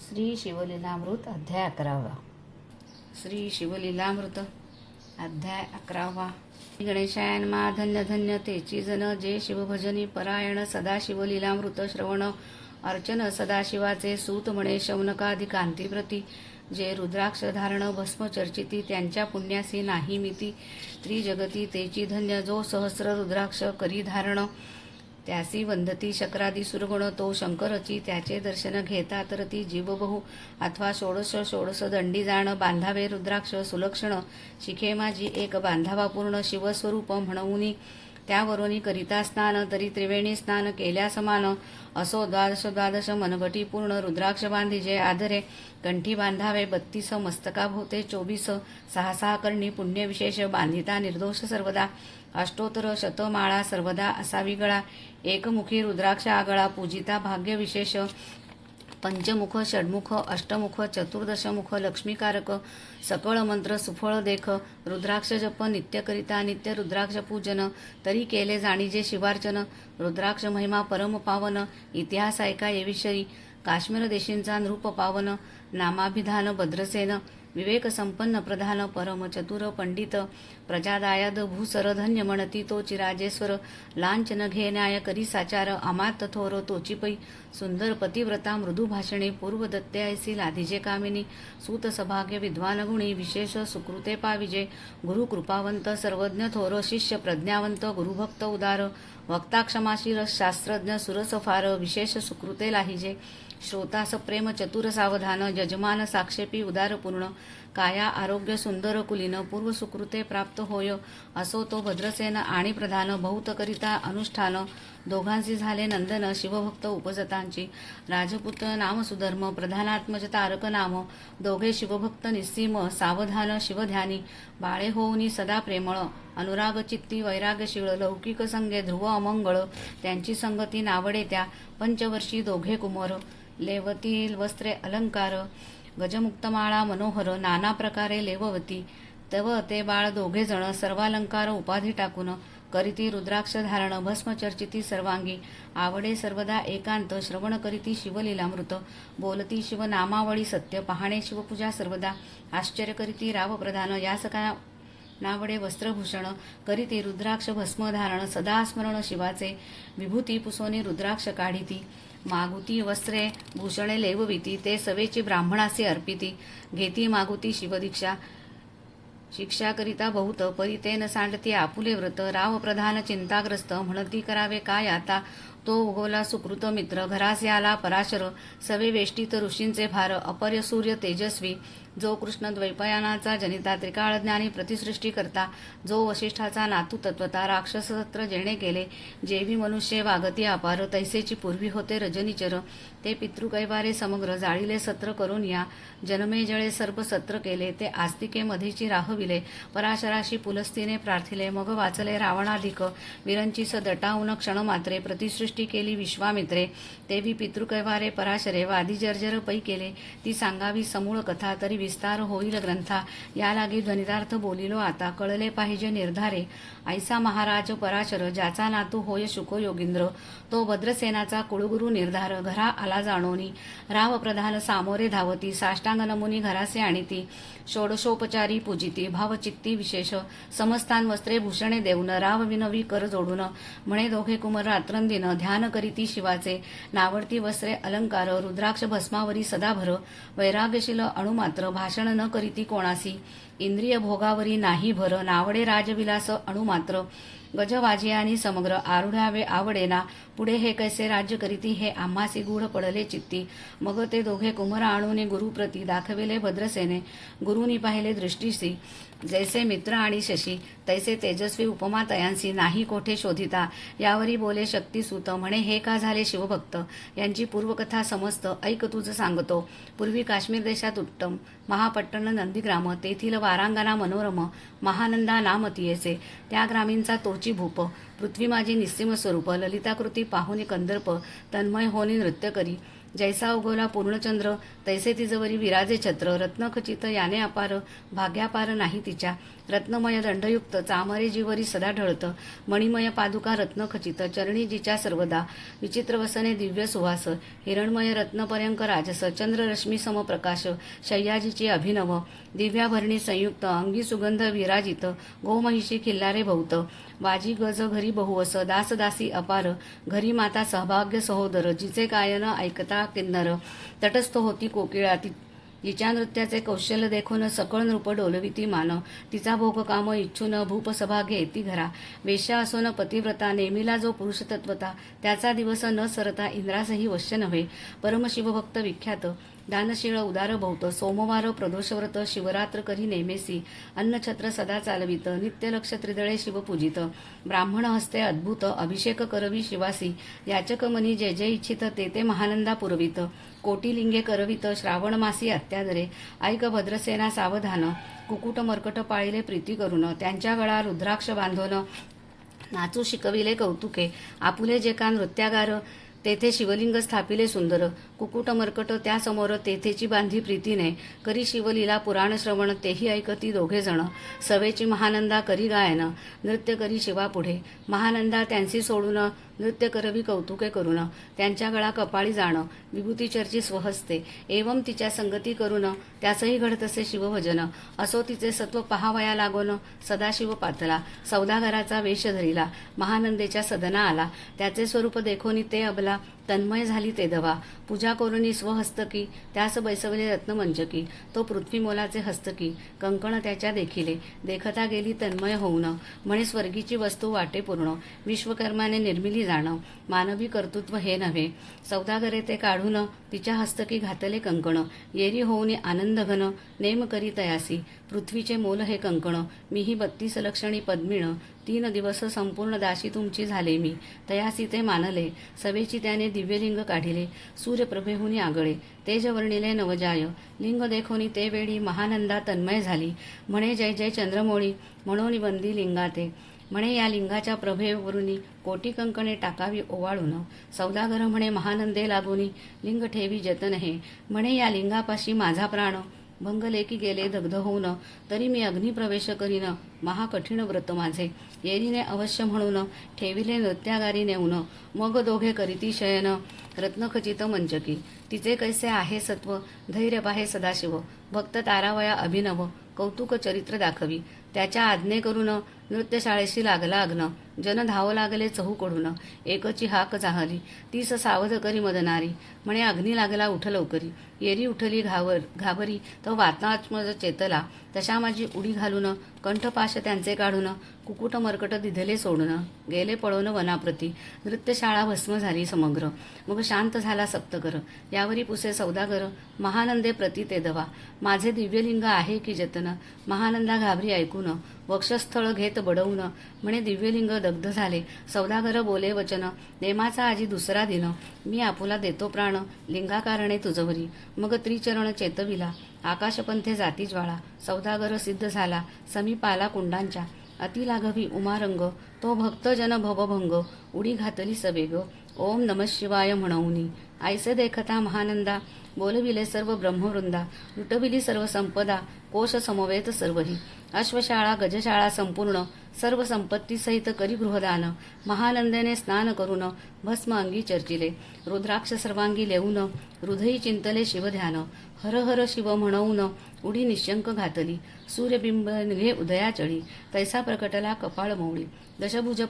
श्री शिवलीलामृत अध्याय अकरावा. श्री शिवलीलामृत अध्याय अकरावा. गणेशायन मा धन्य धन्य तेची जन जे शिवभजनी परायण सदा शिवलीलामृत श्रवण अर्चन सदाशिवाचे सूत म्हणे शौनकादि कांतीप्रती जे रुद्राक्ष धारण भस्म चर्चिती त्यांच्या पुण्यासी नाही मिती. त्रिजगती तेची धन्य जो सहस्र रुद्राक्ष करी धारण त्यासी वंदती शक्रादी सुरगुण तो शंकरची त्याचे दर्शन घेता तर ती जीव बहु अथवा षोडश षोडश दंडी जाण बांधावे रुद्राक्ष सुलक्षण. शिखे माझी एक बांधावा पूर्ण शिवस्वरूप म्हणूनी. त्यावरून करिता स्नान तरी त्रिवेणी स्नान केल्या समान. असो द्वादश द्वादश मनगटी पूर्ण रुद्राक्ष बांधिजे आदरे. कंठी बांधावे बत्तीस मस्तकाभोवते चोवीस. सहा सहा कर्णी पुण्यविशेष बांधिता निर्दोष सर्वदा. अष्टोत्तर शतमाळा सर्वदा असावी गळा. एकमुखी रुद्राक्ष आगळा पूजिता भाग्य विशेष पंचमुख षडमुख अष्टमुख चतुर्दशमुख लक्ष्मीकारक सकळ मंत्र सुफळ देख. रुद्राक्ष जप नित्यकरिता नित्य रुद्राक्ष पूजन. तरी केले जाणीजे शिवार्चन. रुद्राक्ष महिमा परम पावन. इतिहास ऐका येविषयी काश्मीर देशींचा नृप पावन. नामाभिधान भद्रसेन. विवेक संपन्न प्रधान परम चतुर पंडित प्रजादायद भूसरधन्य म्हणती तो चिराजेश्वर लांछन घे न्याय करी साचार अमात थोर तोचिपई सुंदर पतिव्रता मृदू भाषणे पूर्व दत्त्यायसी लाधिजे कामिनी सूत सभाग्य विद्वान गुणी विशेष सुकृते पाविजे गुरु कृपावंत सर्वज्ञ थोर शिष्य प्रज्ञावंत गुरुभक्त उदार वक्ता क्षमाशील शास्त्रज्ञ सुरसफार विशेष सुकृते लाहिजे श्रोतास प्रेम चतुर सावधान यजमान साक्षेपी उदारपूर्ण काया आरोग्य सुंदर कुलीन पूर्व सुकृते प्राप्त होय असो तो भद्रसेन आणि प्रधान बहुतकरिता अनुष्ठान दोघांशी झाले नंदन शिवभक्त उपजतांची राजपुत्र नामसुधर्म प्रधानात्मज तारक नाम दोघे शिवभक्त निस्सीम सावधान शिवध्यानी बाळे होऊनी सदा प्रेमळ अनुराग चित्ती वैराग्यशीळ लौकिक संगे ध्रुव अमंगळ त्यांची संगती नावडे त्या पंचवर्षी दोघे कुमर लेवतील वस्त्रे अलंकार गजमुक्तमाळा मनोहर नाना प्रकारे लेववती तव ते बाळ दोघे जण सर्वालंकार उपाधी टाकून करीती रुद्राक्ष धारण भस्म चर्चिती सर्वांगी आवडे सर्वदा एकांत श्रवण करीती शिवलीलामृत बोलती शिव नामावळी सत्य पाहणे शिवपूजा सर्वदा आश्चर्य करीती रावप्रधान यासका नावडे वस्त्रभूषण करीती रुद्राक्ष भस्म धारण सदा स्मरण शिवाचे विभूती पुसोनी रुद्राक्ष काढिती मागुती वस्त्रे भूषणे लेवविती ते सवेची ब्राह्मणासे अर्पिती घेती मागुती शिवदीक्षा शिक्षाकरिता बहुत परितेन सांडती आपुले व्रत राव प्रधान चिंताग्रस्त म्हणती करावे काय आता? तो उगवला सुकृत मित्र घरास याला पराशर सवे वेष्टीत ऋषींचे भार अपर्य सूर्य तेजस्वी जो कृष्ण द्वैपायनाचा जनिता त्रिकाळज्ञानी प्रतिसृष्टी करता जो वशिष्ठाचा नातू तत्वता राक्षसत्र जेणे केले जेवी मनुष्य वागती अपार तैसेची पूर्वी होते रजनीचर ते पितृकैवारे समग्र जाळीले सत्र करून या जनमेजळे सर्प सत्र केले ते आस्तिके मधीची राहविले पराशराशी पुलस्तीने प्रार्थिले मग वाचले रावणाधिक विरंची स क्षणमात्रे प्रतिसृष्टी केली विश्वामित्रे तेवी पितृकैवारे पराशरे वादी जर्जर पै केले ती सांगावी समूळ कथा तरी विस्तार होईल ग्रंथा. या लागी ध्वनिदार्थ बोलिलो आता. कळले पाहिजे निर्धारे. ऐसा महाराज पराशर ज्याचा नातू होय शुको योगींद्र. तो भद्रसेनाचा कुळगुरु निर्धार. घरा आला जाणोनी. राव प्रधान सामोरे धावती. साष्टांग नमुनी घरासे आणिती. षोडशोपचारी पूजिती. भावचित्ती विशेष. समस्तान वस्त्रे भूषणे देऊन. राव विनवी कर जोडून. म्हणे दोघे कुमर रात्रंदिन. ध्यान करीती शिवाचे. नावडती वस्त्रे अलंकार. रुद्राक्ष भस्मावरी सदाभर. वैराग्यशील अणुमात्र. भाषण न करीती कोणासी. इंद्रिय भोगावरी नाही भर नावडे राजविलास अणुमात्र गजवाजियानी आणि समग्र आरुढावे आवडेना. पुढे हे कैसे राज्य करीती हे आम्हासी गूढ पडले चित्ती. मग ते दोघे कुमर आणून गुरुप्रती दाखविले भद्रसेने. गुरुनी पाहिले दृष्टीसी. जैसे मित्र आणि शशी तैसे तेजस्वी उपमा तयांसी नाही कोठे शोधिता? यावरी बोले शक्तिसूत म्हणे हे का झाले शिवभक्त? यांची पूर्वकथा समस्त ऐक तुझं सांगतो. पूर्वी काश्मीर देशात उत्तम महापट्टण नंदीग्राम तेथील वारांगणा मनोरम महानंदा नामतीयेचे त्या ग्रामीणचा तोची भूप पृथ्वी माझी निस्सीम स्वरूप ललिताकृती पाहुनी कंदर्प तन्मय होनी नृत्य करी. जैसा उगवला पूर्णचंद्र तैसे तिजवरी विराजे छत्र रत्नखचित याने अपार भाग्यापार नाही तिच्या. रत्नमय दंडयुक्त चामरे जीवरी सदा ढळत. मणिमय पादुका रत्नखचित चरणी जिच्या सर्वदा. विचित्र वसने दिव्य सुहास. हिरणमय रत्नपर्यंक राजस चंद्ररश्मी समप्रकाश शय्याजीची अभिनव. दिव्याभरणी संयुक्त अंगी सुगंध विराजित. गोमहिषी खिल्लारे भौत. वाजी गज घरी बहुवस दासदासी अपार. घरी माता सहभाग्य सहोदर जिचे गायन ऐकता किन्नर. तटस्थ होती कोकिळा ती जिच्या नृत्याचे कौशल्य देखून सकळ नृप डोलविती मान. तिचा भोग काम इच्छून भूपसभा घेती घरा. वेश्या असोन पतिव्रता नेमिला जो पुरुष तत्वता त्याचा दिवस न सरता इंद्रासही वश्य नव्हे. परमशिवभक्त विख्यात. दानशीळ उदार भौत सोमवार प्रदोषव्रत शिवरात्र करी नेमेसी अन्नछत्र सदा चालवित नित्यलक्ष त्रिदळे शिवपूजित ब्राह्मण हस्ते अद्भुत अभिषेक करवी शिवासी. याचक मनी जे जे इच्छित ते ते महानंदा पुरवित. कोटिलिंगे करवित श्रावण मासी अत्यादरे. ऐक भद्रसेना सावधान. कुकुट मर्कट पाळीले प्रीती करून. त्यांच्या गळा रुद्राक्ष बांधून. नाचू शिकविले कौतुके. आपुले जे का नृत्यागार. तेथे शिवलिंग स्थापिले सुंदर. कुकुट मर्कट त्यासमोर तेथेची बांधी प्रीतीने करी शिवलीला पुराण श्रवण तेही ऐकती दोघे जण. सवेची महानंदा करी गायन नृत्य करी शिवापुढे. महानंदा त्यांची सोडून नृत्य करवी कौतुके करून त्यांच्या गळा कपाळी जाणं. विभूतीचर्ची स्वहस्ते. एवं तिच्या संगती करून त्यासही घडतसे शिवभजन. असो तिचे सत्व पहावया लागोन सदाशिव पातला. सौदागराचा वेश धरिला. महानंदेच्या सदना आला. त्याचे स्वरूप देखोनी ते अबला. तन्मय झाली ते दवा. पूजा करुनी स्वहस्तकी त्यास बैसवले रत्नमंचकी तो पृथ्वी मोलाचे हस्तकी. कंकण त्याच्या देखिले. देखता गेली तन्मय होऊन. म्हणे स्वर्गीची वस्तू वाटे पूर्ण. विश्वकर्माने निर्मिली जाणं. मानवी कर्तृत्व हे नव्हे. सौदागरे ते काढून तिच्या हस्तकी घातले कंकण. येरी होऊन आनंद घन. नेम करी तयासी. पृथ्वीचे मोल हे कंकण. मीही बत्तीस लक्षणी पद्मिण. तीन दिवस संपूर्ण दाशी तुमची झाले मी. तयासी ते मानले. सवेची त्याने दिव्यलिंग काढिले. सूर्यप्रभेहुनी आगळे. तेजवर्णिले नवजाय. लिंग देखोनी ते वेळी महानंदा तन्मय झाली. म्हणे जय जय चंद्रमोळी. म्हणून वंदी लिंगाते. म्हणे या लिंगाच्या प्रभेवरुनी कोटी कंकणे टाकावी ओवाळून. सौदागर म्हणे महानंदे लागुनी. लिंग ठेवी जतन हे. म्हणे या लिंगापाशी माझा प्राण. भंगले की गेले दग्ध होऊन तरी मी अग्निप्रवेश करीन महाकठीण व्रत माझे. येरीने अवश्य म्हणून ठेविले नृत्यागारी नेऊन मग दोघे करीती शयन रत्नखचित मंचकी. तिचे कैसे आहे सत्व? धैर्य पाहे सदाशिव. भक्त तारावया अभिनव. कौतुक चरित्र दाखवी. त्याच्या आज्ञे करून नृत्यशाळेशी लागला अग्न जन धाव लागले चहूकडून एकची हाक जाहली तीस सावध करी मदनारी. म्हणे अग्नी लागला उठ लवकरी. येरी उठली घावर घाबरी. तो वातात्मज चेतला. तशा माझी उडी घालून. कंठपाश त्यांचे काढून. कुकुट मरकट दिधले सोडून. गेले पळवून वनाप्रती. नृत्यशाळा भस्म झाली समग्र. मग शांत झाला सप्तकर. यावरी पुसे सौदागर. महानंदे प्रती ते दवा. माझे दिव्यलिंग आहे की जतन. महानंदा घाबरी ऐकून. वक्षस्थळ घेत बडवून म्हणे दिव्यलिंग दग्ध झाले. सौदागर बोले वचन नेमाचा आजी दुसरा दिन. मी आपुला देतो प्राण. लिंगाकारणे तुझवरी. मग त्रिचरण चेतविला. आकाशपंथे जाती ज्वाळा. सौदागर सिद्ध झाला. समीपाला कुंडांच्या. अतिलाघवी उमारंग. तो भक्तजन भवभंग. उडी घातली सवेग. ओम नम शिवाय म्हणवनी. आयसे देखता महानंदा. बोलविले सर्व ब्रह्मवृंदा लुटविली सर्व संपदा कोश समवेत सर्वही. अश्वशाळा गजशाळा संपूर्ण सर्व संपत्ती सहित करी गृहदान महानंदेने स्नान करून भस्म अंगी चर्चिले. रुद्राक्ष सर्वांगी लेऊन हृदयी चिंतले शिवध्यान. हर हर शिव म्हणवून उडी निशंक घातली. सूर्यबिंब निघे उदया चढी. तैसा प्रकटला कपाळ मौळी दशभुज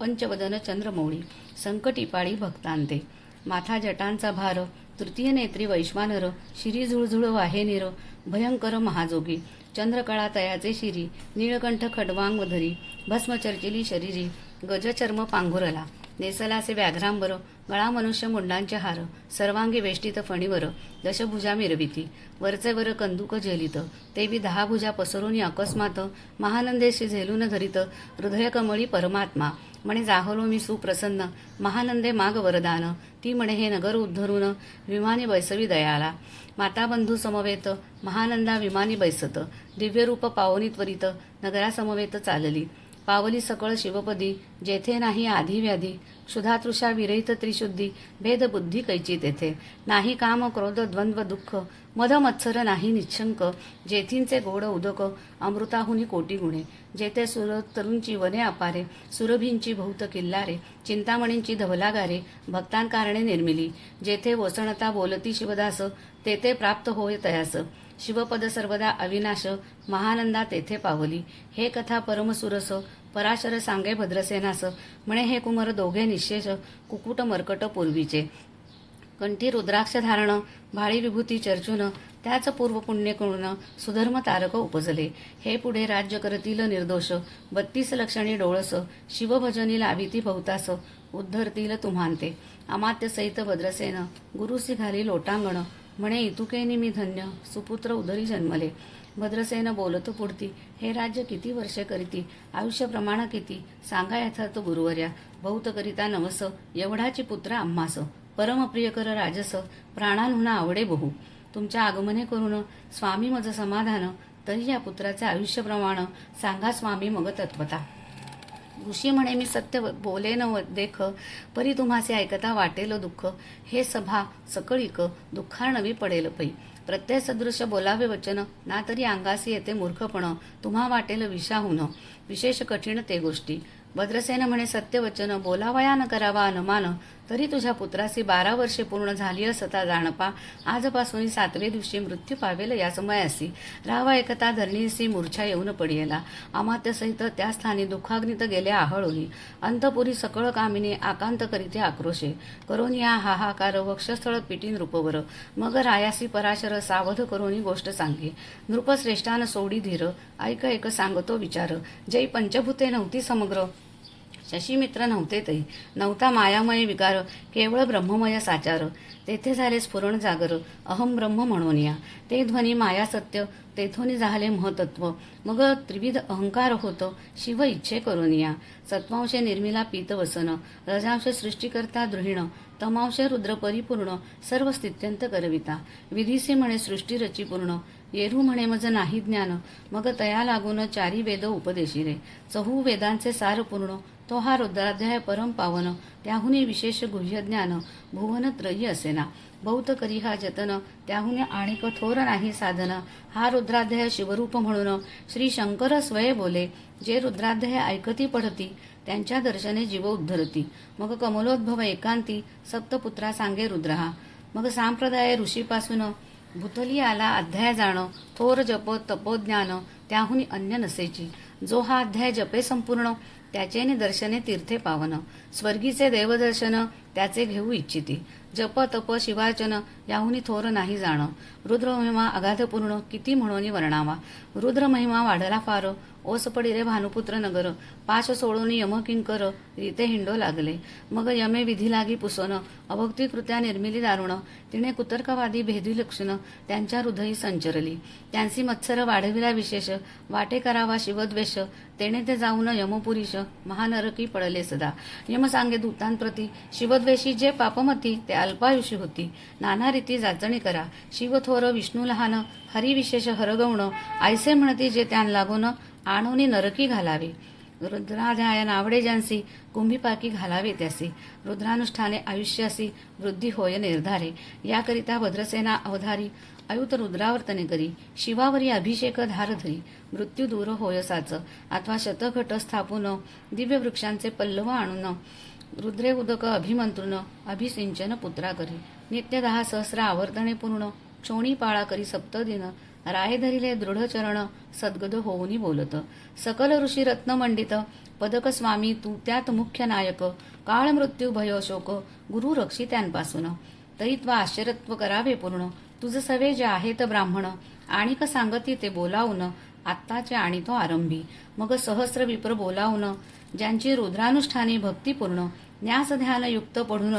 पंचवदन चंद्रमौळी संकटी पाळी भक्तांते. माथा जटांचा भार तृतीय नेत्री वैश्वानर शिरी झुळझुळ वाहे निर भयंकर महाजोगी चंद्रकळा तयाचे शिरी निळकंठ खडवांग धरी भस्मचर्चिली शरीरी गजचर्म पांघुरला. नेसलासे व्याघ्रांबर गळा मनुष्य मुंडांचे हार सर्वांगी वेष्टीत फणीवर दशभुजा मिरविती. वरचे वर कंदुक झेलित तेवी दहा भुजा पसरून अकस्मात महानंदेशी झेलून धरित हृदय कमळी परमात्मा. म्हणे जाहलो मी सुप्रसन्न महानंदे माग वरदान. ती म्हणे हे नगर उद्धरून विमानी बैसवी दयाला. माताबंधू समवेत महानंदा विमानी बैसत. दिव्यरूप पावनी त्वरित नगरासमवेत चालली. पावली सकळ शिवपदी जेथे नाही आधी व्याधी क्षुधातृषा विरहित त्रिशुद्धी भेद बुद्धी कैची तेथे नाही काम क्रोध द्वंद्व दुःख मद मत्सर नाही निच्छंक जेथींचे गोड उदक अमृताहुनी कोटी गुणे. जेथे सुर तरुंची वने अपारे सुरभींची भौत किल्लारे चिंतामणींची धवलागारे भक्तांकारणे निर्मिली. जेथे वसणता बोलती शिवदास तेथे प्राप्त होय तयास. शिवपद सर्वदा अविनाश महानंदा तेथे पावली. हे कथा परमसुरस पराशर सांगे भद्रसेनास. म्हणे हे कुमार दोघे निशेष कुकुट मर्कट पूर्वीचे. कंठी रुद्राक्ष धारण भाळी विभूती चर्चून त्याच पूर्व पुण्य सुधर्म तारक उपजले. हे पुढे राज्य करतील निर्दोष. बत्तीस लक्षणी डोळस शिवभजनी लाभिती भवतास. उद्धरतील तुम्हांते. अमात्य सहित भद्रसेन गुरुसी घाली लोटांगण. म्हणे इतुकेनी मी धन्य सुपुत्र उदरी जन्मले. भद्रसेन बोलतो पुढती हे राज्य किती वर्षे करीती आयुष्य प्रमाण किती सांगा यथार्थ गुरुवर्या बहुत करिता नवस एवढाची पुत्र आम्हास. परमप्रियकर राजस प्राणांहुना आवडे बहु. तुमच्या आगमने करून स्वामी मज समाधान तरी या पुत्राचे आयुष्यप्रमाण सांगा स्वामी मग तत्वता. ऋषी म्हणे मी सत्य बोले न देख परी तुम्हासे ऐकता वाटेल दुःख. हे सभा सकळीक दुःखार्णवी पडेल पै. प्रत्यय सदृश बोलावे वचन ना तरी अंगासी येते मूर्खपण. तुम्हा वाटेल विषाहून विशेष कठीण ते गोष्टी. भद्रसेन म्हणे सत्य वचन बोलावया न करावा अनुमान. तरी तुझ्या पुत्रासी बारा वर्षे पूर्ण झाली असता जाणपा. आजपासून सातवे दिवशी मृत्यू पावेल याच मयासी. रावा एकता धरणीसी मूर्छा येऊन पडियला. अमात्यसहित त्या स्थानी दुःखाग्नित गेले आहळोली अंतपुरी सकळ कामिने आकांत करीते आक्रोशे. करोनी या हाहाकार वक्षस्थळ पिटी नृपवर मग रायासी पराशर सावध करोनी गोष्ट सांगे. नृपश्रेष्ठान सोडी धीर. ऐक ऐक सांगतो विचार. जै पंचभूते नव्हती समग्र. शशीमित्र नव्हते ते. नव्हता मायामय विकार केवळ ब्रह्ममय साचार. तेथे झाले स्फुरण जागर अहम ब्रह्म म्हणून या. ते ध्वनी माया सत्य तेथोनी झाले महतत्व. मग त्रिविध अहंकार होतो शिव इच्छे करून या. सत्वांशे निर्मिला पीत वसन रजांश सृष्टीकर्ता दृहिण तमांश रुद्र परिपूर्ण सर्व स्थित्यंत करविता. विधीसे म्हणे सृष्टी रची पूर्ण येरू म्हणे मज नाही ज्ञान. मग तया लागून चारी वेद उपदेशी रे चहू वेदांचे सार पूर्ण तो हा रुद्राध्याय परम पावन त्याहुनी विशेष गुह्यज्ञान भुवनत्रयी असेना. बहुत करी हा जतन त्याहून आणिक थोर नाही साधन. हा रुद्राध्याय शिवरूप म्हणून श्री शंकर स्वय बोले जे रुद्राध्याय ऐकती पढती त्यांच्या दर्शने जीव उद्धरती. मग कमलोद्भव एकांती सप्तपुत्रा सांगे रुद्रहा. मग सांप्रदाय ऋषीपासून भूतली आला अध्याय जाण थोर जप तपोज्ञान त्याहुनी अन्य नसेची. जो हा अध्याय जपे संपूर्ण त्याचेने दर्शने तीर्थे पावन. स्वर्गीचे देवदर्शन त्याचे घेऊ इच्छिती. जप तप शिवार्चन याहुनी थोर नाही जाणं. रुद्रमहिमा अगाधपूर्ण किती म्हणून वर्णावा. रुद्रमहिमा वाढला फार ओस पडिले भानुपुत्र नगर. पाश सोडून यम किंकर रीते हिंडो लागले. मग यमे विधी लागी पुसन अभक्तीकृत्या निर्मिली दारुण. तिने कुतर्कवादी भेदी लक्षण त्यांच्या हृदयी संचरली. त्यांची मत्सर वाढविला विशेष वाटे करावा शिवद्वेष. तेने ते जाऊन यमपुरीश महानरकी पडले सदा. यम सांगे दूतांप्रती शिवद्वेषी जे पापमती ते अल्पायुषी होती. नाना रीती जाचणी करा. शिवथोर विष्णू लहान हरिविशेष हरगवण आयसे म्हणती जे त्यान लागून आणूनी नरकी घालावे. रुद्राध्याय नावडे ज्यांसी कुंभीपाकी घालावे त्यासी. रुद्रानुष्ठाने आयुष्यासी वृद्धी होय निर्धारे. याकरिता भद्रसेना अवधारी अयुत रुद्रावर्तने करी. शिवावरी अभिषेक धार धरी. मृत्यू दूर होय साच. अथवा शतघट स्थापून दिव्य वृक्षांचे पल्लव आणून रुद्रे उदक अभिमंत्रुन अभिसिंचन पुत्रा करी. नित्य दहा सहस्र आवर्तने पूर्ण चोणी पाळा करी सप्तदिन राय धरिले दृढ चरण सद्गद होऊनी बोलत. सकल ऋषी रत्न मंडित पदक स्वामी तू त्यात मुख्य नायक काळ मृत्यू भय शोक गुरु रक्षी त्यांपासून. तैत्व आश्चर्यत्व करावे पूर्ण तुझ सवे जे आहेत ब्राह्मण आणिक सांगती ते बोलावून आत्ताचे आणि तो आरंभी. मग सहस्र विप्र बोलावून ज्यांची रुद्रानुष्ठाने भक्तीपूर्ण न्यास ध्यान युक्त पढून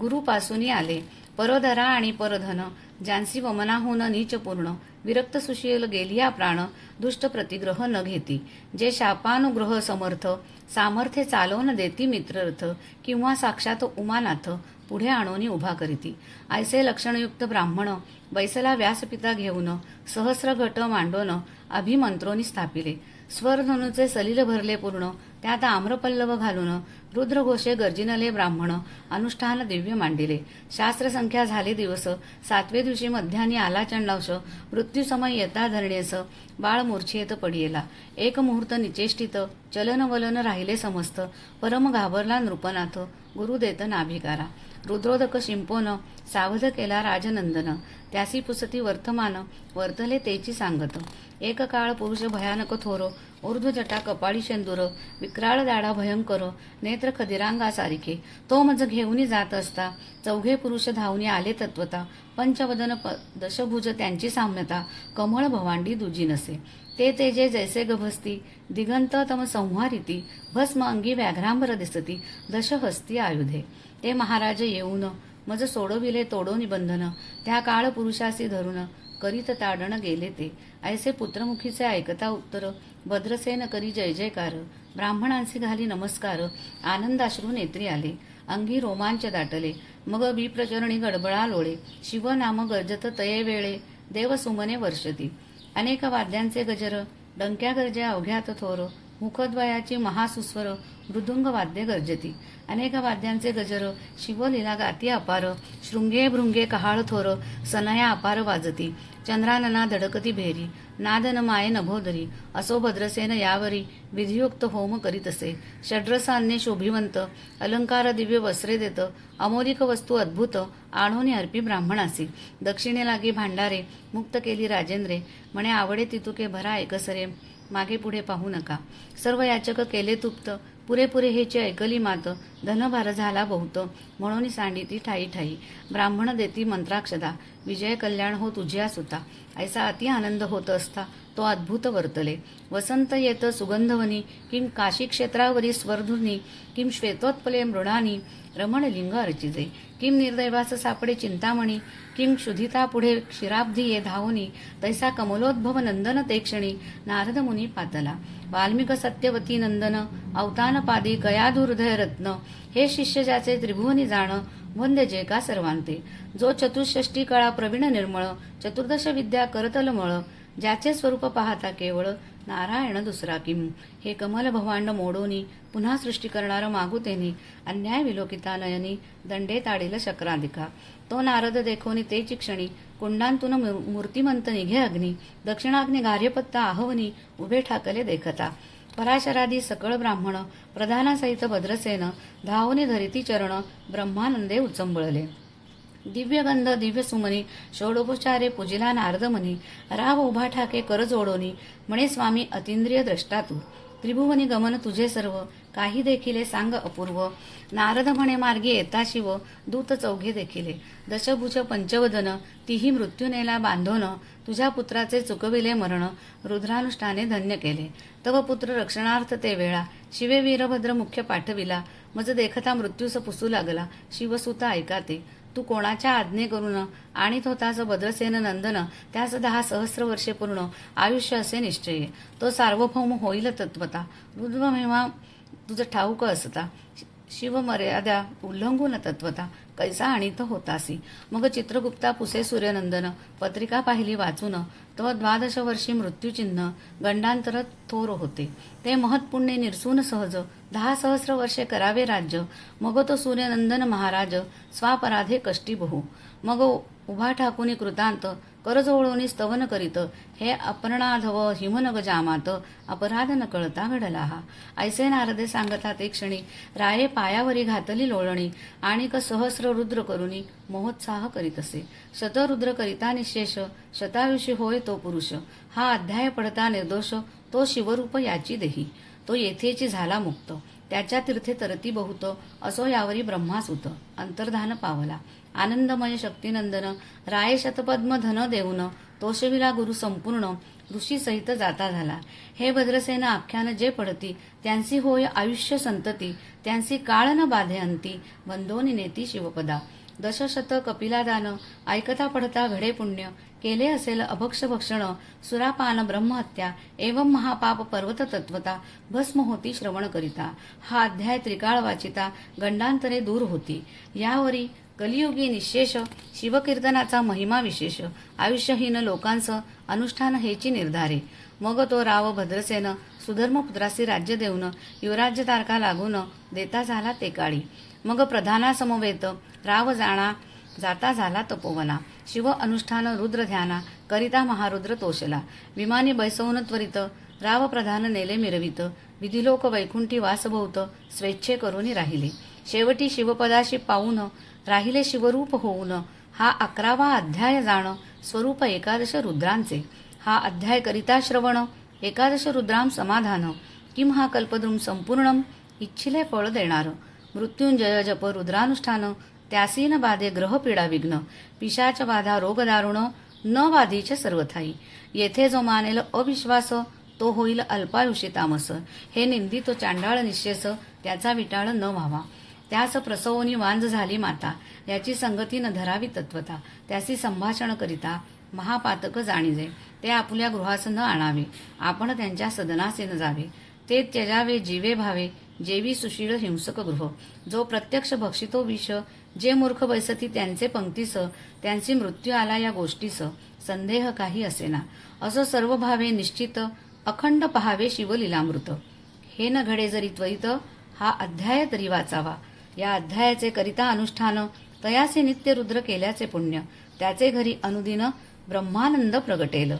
गुरुपासून आले. परधरा आणि परधन ज्यांसी वमनाहून नीचपूर्ण विरक्त सुशील गेलिया प्राण दुष्ट प्रतिग्रह न घेती. जे शापानुग्रह समर्थ सामर्थ्य चालवून देती मित्ररथ किंवा साक्षात उमानाथ पुढे आणोनी उभा करीती. ऐसे लक्षणयुक्त ब्राह्मण बैसला व्यासपिता घेऊन सहस्र घट मांडोन अभिमंत्रोनी स्थापिले. स्वरधनुचे सलील भरले पूर्ण त्यात आम्रपल्लव घालून रुद्रघोषे गर्जिनले ब्राह्मण अनुष्ठान दिव्य मांडिले. शास्त्रसंख्या झाले दिवस सातवे दिवशी मध्यानी आला चंडावश मृत्यूसमय येता धरणेस बाळ मूर्छेत पडियेला. एक मुहूर्त निचेष्टित चलन वलन राहिले समस्त परम घाबरला नृपनाथ गुरुदेत नाभिकारा. रुद्रोदक शिंपोन सावध केला राजनंदन. त्यासी पुसती वर्तमान वर्तले तेची सांगत. एक काळ पुरुष भयानक थोर ऊर्ध्वजटा कपाळी शेंदूर विक्राळ दाडा भयंकर नेत्र खदिरांगा सारिखे तो मज घेऊनी जात असता चौघे पुरुष धावनी आले तत्वता. पंचवदन प दशभुज त्यांची साम्यता कमळ भवांडी दुजी नसे. ते ते जे जैसे गभस्ती दिगंत तम संहारिती भस्म अंगी व्याघ्रांबर दिसती दशहस्ती आयुधे. ते महाराज येऊन मज सोडविले तोडो निबंधन त्या काळ पुरुषासी धरून करीत ताडण गेले ते. ऐसे पुत्रमुखीचे ऐकता उत्तर भद्रसेन करी जय जयकार. ब्राह्मणांसी घाली नमस्कार. आनंदाश्रू नेत्री आले. अंगी रोमांच दाटले. मग विप्रचरणी गडबळा लोळे. शिवनाम गर्जत तये वेळे. देवसुमने वर्षती. अनेक वाद्यांचे गजर डंक्या गर्जे अवघ्यात थोर. मुखद्वयाची महासुस्वर मृदुंग वाद्य गर्जती. अनेक वाद्यांचे गजर शिवलीला गाती अपार शृंगे भृंगे कहाळ थोर सनया अपार वाजती. चंद्रानना धडकती भेरी नादन माये नभोदरी असो भद्रसेन यावरी विधियुक्त होम करीत असे षड्रस शोभिवंत अलंकार दिव्य वस्त्रे देत अमोलिक वस्तू अद्भुत आणोनी अर्पी ब्राह्मणासी. दक्षिणे लागी भांडारे मुक्त केली राजेंद्रे. म्हणे आवडे तितुके भरा एकसरे. मागे पुढे पाहू नका. सर्व याचक केले तुप्त. पुरेपुरे हेची ऐकली मात धनभार झाला बहुत. म्हणून सांडिती ठाई ठाई. ब्राह्मण देती मंत्राक्षदा. विजय कल्याण हो तुझ्या सुता. ऐसा अति आनंद होत असता तो अद्भुत वर्तले. वसंत येत सुगंधवनी. किं काशी क्षेत्रावरी स्वरधुनी किं श्वेतोत्पले मृणानी. रमणलिंग अर्चिजे किं निर्दैवास सापडे चिंतामणी किं क्षुधिता पुढे क्षीराब्धी ये धावनी तैसा कमलोद्भव नंदन ते क्षणी नारद मुनी पातला। वाल्मिक सत्यवती नंदन अवतान पादी गयाधुर्धय रत्न हे शिष्य ज्याचे त्रिभुवनी जाणं वंद्य जे का सर्वांते। जो चतुष्षष्टी कळा प्रवीण निर्मळ चतुर्दश विद्या करतल मळ ज्याचे स्वरूप पाहता केवळ नारायण दुसरा किम. हे कमल भवांड मोडोनी पुन्हा सृष्टी करणार मागुतेनी अन्याय विलोकिता नयनी दंडे ताडील शक्राधिका. तो नारद देखोनी ते क्षणी कुंडांतून मूर्तिमंत निघे अग्नी दक्षिणाग्नी गार्यपत्ता आहवनी उभे ठाकले देखता. पराशरादी सकळ ब्राह्मण प्रधानासहित भद्रसेन धावनी धरिती चरण ब्रह्मानंदे उचंबळले. दिव्यगंध दिव्य सुमनी षोडोपचारे पूजिला नारदमनी राव उभा ठाके कर जोडोनी म्हणे स्वामी अतिंद्रिय द्रष्टा तू त्रिभुवनी गमन तुझे सर्व काही देखिले सांग अपूर्व. नारद म्हणे मार्गी येता शिव दूत चौघे देखिले. दशभुज पंचवदन तिही मृत्यू नेला बांधोन तुझ्या पुत्राचे चुकविले मरण रुद्रानुष्ठाने धन्य केले. तव पुत्र रक्षणार्थ ते वेळा शिवे वीरभद्र मुख्य पाठविला. मज देखता मृत्यूस पुसू लागला. शिवसुता ऐकाते तू कोणाच्या आज्ञे करून तो होतास भद्रसेन नंदन त्यास दहा सहस्र वर्षे पूर्ण आयुष्य असे निश्चय. तो सार्वभौम होईल तत्वता. रुद्रमेवा तुझं ठाऊक असता. शिवमर्यादा उल्लंघून तत्वता. कैसा आणीत होतासी. मग चित्रगुप्ता पुसे सूर्यनंदन पत्रिका पाहिली वाचून तो द्वादश वर्षी मृत्यूचिन्ह गंडांतर थोर होते. ते महत्पुण्य निरसून सहज दहा सहस्र वर्षे करावे राज्य. मग तो सूर्यनंदन महाराज स्वापराधे कष्टी बहु मग उभा ठाकुनी कृतांत करजोळोनी स्तवन करीत हे अपर्णाधव हिमनग जामात अपराध न कळता घडला हा ऐसे नारदे सांगता ते क्षणी राये पायावरी घातली लोळणी आणि क सहस्र रुद्र करुनी महोत्साह करीत असे शतरुद्र करिता निशेष शतायुषी होय तो पुरुष. हा अध्याय पडता निर्दोष तो शिवरूप याची देही. तो येथेची झाला मुक्त. त्याच्या तीर्थे तरती बहुत असो यावरी ब्रह्मासुत. अंतर्धान पावला. आनंदमय शक्तिनंदन राय शतपद्म धन देऊन तोषविला गुरु संपूर्ण ऋषी सहित जाता झाला. हे भद्रसेन आख्यान जे पडती त्यांची होय आयुष्य संतती त्यांची काळ न बाधे अंती वंदोनी नेती शिवपदा. दशशत कपिलादान ऐकता पडता घडे पुण्य केले असेल अभक्ष भक्षण सुरापान ब्रह्महत्या एवं महापाप पर्वत तत्वता भस्म होती श्रवण करिता हा अध्याय त्रिकाळ वाचिता गंडांतरे दूर होती. यावरी कलियुगी निशेष शिवकीर्तनाचा महिमा विशेष आयुष्यहीन लोकांचं अनुष्ठान हेची निर्धारे. मग तो राव भद्रसेन सुधर्मपुत्रासी राज्य देऊन युवराज्य तारका लागून देता झाला ते काळी. मग प्रधानासमवेत राव जाणा जाता झाला तपोवना. शिव अनुष्ठान रुद्र ध्याना करिता महारुद्र तोषला. विमानी बैसवून त्वरित राव प्रधान नेले मिरवित. विधिलोक वैकुंठी वासभोवत स्वेच्छे करून राहिले. शेवटी शिवपदाशी पाहून राहिले शिवरूप होऊन. हा अकरावा अध्याय जाण स्वरूप एकादश रुद्रांचे. हा अध्याय करिता श्रवण एकादश रुद्राम समाधान. किम हा कल्पद्रुम संपूर्ण इच्छिले फळ देणार. मृत्युंजय जप रुद्रानुष्ठान त्यासी न बाधे ग्रह पीडा विघ्न पिशाच बाधा रोग दारुण न बाधीचे सर्वथाई. येथे जो मानेल अविश्वास तो होईल अल्पायुषी तामस. हे निंदी तो चांडाळ निश्चेस त्याचा विटाळ न व्हावा. त्यास प्रसवोनी वांज झाली माता. याची संगती न धरावी तत्वता. त्यासी संभाषण करिता महापातक जाणीजे. ते आपल्या गृहास न आणावे. आपण त्यांच्या सदनासे न जावे. ते त्यजावे जीवे भावे. जेवी सुशील हिंसक गृह. जो प्रत्यक्ष भक्षितो विष जे मूर्ख बैसती त्यांचे पंक्तीस त्यांची मृत्यू आला या गोष्टीस. संदेह काही असेना. असं सर्व भावे निश्चित अखंड पहावे शिवलीलामृत. हे न घडे जरी त्वरित हा अध्याय तरी वाचावा. या अध्यायाचे करिता अनुष्ठान तयाचे नित्य रुद्र केल्याचे पुण्य. त्याचे घरी अनुदिन ब्रह्मानंद प्रगटेल.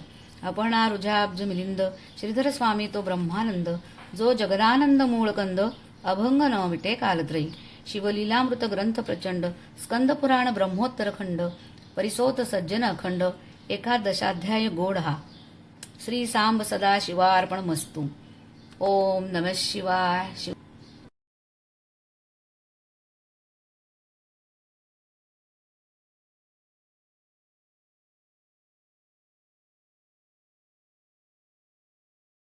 अपणा रुजाब्ज मिलिंद श्रीधर स्वामी तो ब्रह्मानंद. जो जगदानंद मूळकंद अभंग न विटे कालत्रयी. शिवलीलामृत ग्रंथ प्रचंड स्कंद पुराण ब्रह्मोत्तर खंड परिसोत सज्जन अखंड एकादशाध्याय गोड हा श्री सांब सदा शिवार्पण मस्तू ओम नम शिवाय शिव